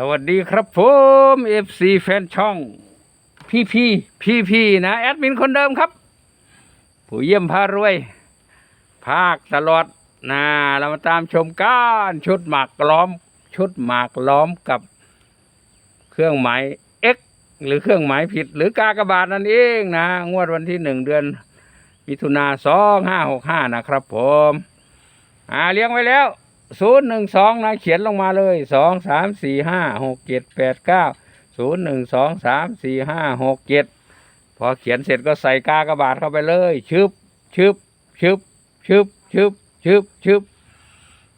สวัสดีครับผม FC แฟนช่อง พี่พี่พี่พี่นะ แอดมินคนเดิมครับ ผู้เยี่ยมพารวย ภาคตลอดนะเรามาตามชมการชุดหมากล้อม ชุดหมากล้อมกับเครื่องหมาย X หรือเครื่องหมายผิด หรือกากบาทนั่นเองนะ งวดวันที่หนึ่งเดือนมิถุนาสองห้าหกห้านะครับผม อ่าเลี้ยงไว้แล้ว ศูนย์หนึ่งสองนะเขียนลงมาเลยสองสามสี่ห้าหกเจ็ดแปดเก้าศูนย์หนึ่งสองสามสี่ห้าหกเจ็ดพอเขียนเสร็จก็ใส่กากระบาทเข้าไปเลย ชึบชึบชึบชึบชึบชึบชึบ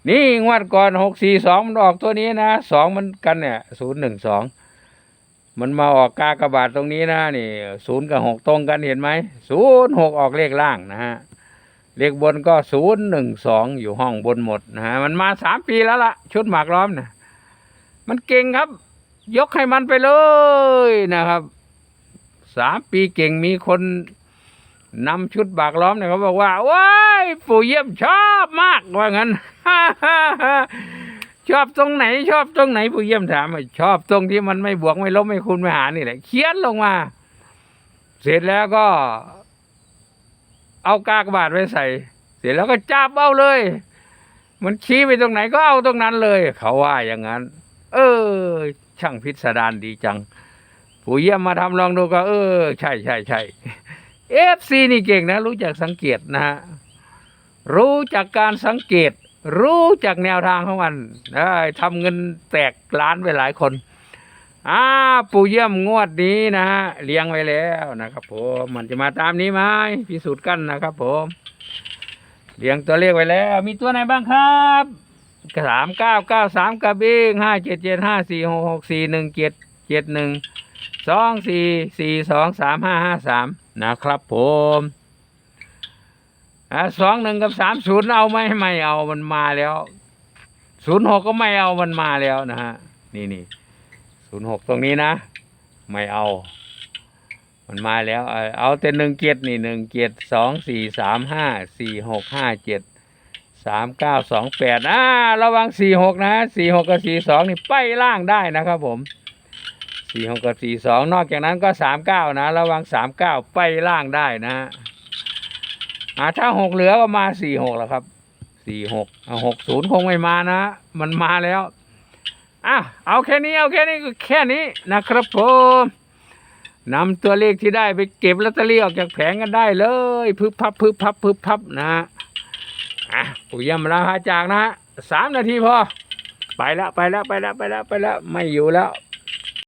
นี่งวดก่อนหกสี่สองมันออกตัวนี้นะสองมันกันเนี่ยศูนย์หนึ่งสองมันมาออกกากระบาทตรงนี้นะนี่ศูนย์กับหกตรงกันเห็นไหมศูนย์หกออกเลขล่างนะฮะ เลขบนก็ศูนย์หนึ่งสองอยู่ห้องบนหมดนะฮะมันมาสามปีแล้วล่ะ ชุดหมากล้อมนะมันเก่งครับ ยกให้มันไปเลยนะครับสามปีเก่งมีคนนำชุดหมากล้อมเนี่ยเขาบอกว่าว้ายปู่เยี่ยมชอบมากว่างั้นชอบตรงไหน ชอบตรงไหนปู่เยี่ยมถามว่าชอบตรงที่มันไม่บวกไม่ลบไม่คูณไม่หารนี่แหละ เขียนลงมา เสร็จแล้วก็ เอากากบาทไว้ใส่ เสร็จแล้วก็จับเอาเลย มันชี้ไปตรงไหนก็เอาตรงนั้นเลย เขาว่าอย่างนั้น เออ ช่างพิสดารดีจัง ผู้เยี่ยมมาทำลองดูก็ เออ ใช่ใช่ใช่เอฟซีนี่เก่งนะ รู้จักสังเกตนะฮะรู้จักการสังเกต รู้จักแนวทางของมันได้ทำเงินแตกล้านไปหลายคน อ่าปู่เยี่ยมงวดนี้นะฮะเลี้ยงไว้แล้วนะครับผมมันจะมาตามนี้ไหมพิสูจน์กันนะครับผมเลี้ยงตัวเลขไว้แล้ว มีตัวไหนบ้างครับสามเก้าเก้าสามกระเบงห้าเจ็ดเจ็ดห้าสี่หกหกสี่หนึ่งเจ็ดเจ็ดหนึ่งสองสี่สี่สองสามห้าห้าสามนะครับผมอ่าสองหนึ่งกับสามศูนย์เอาไหมไม่เอามันมาแล้วศูนย์หกก็ไม่เอามันมาแล้วนะฮะนี่นี่ ศูนย์หกตรงนี้นะ ไม่เอา มันมาแล้ว เอาเอาแต่หนึ่งเจ็ดนี่หนึ่งเจ็ดสองสี่สามห้าสี่หกห้าเจ็ดสามเก้าสองแปดอ่าระวังสี่หกนะสี่หกกับสี่สองนี่ไปล่างได้นะครับผมสี่หกกับสี่สองนอกจากนั้นก็สามเก้านะ ระวังสามเก้าไปล่างได้นะอ่าถ้าหกเหลือก็มาสี่หกแล้วครับสี่หกหกศูนย์คงไม่มานะ มันมาแล้ว อะเอาแค่นี้เอาแค่นี้ก็แค่นี้นะครับผมนำตัวเลขที่ได้ไปเก็บลอตเตอรี่ออกจากแผงกันได้เลยพึบพับพึบพับพึบพับนะอะปู่เยี่ยมลาพาจากนะฮะสามนาทีพอไปแล้วไปแล้วไปแล้วไปแล้วไปแล้วไม่อยู่แล้ว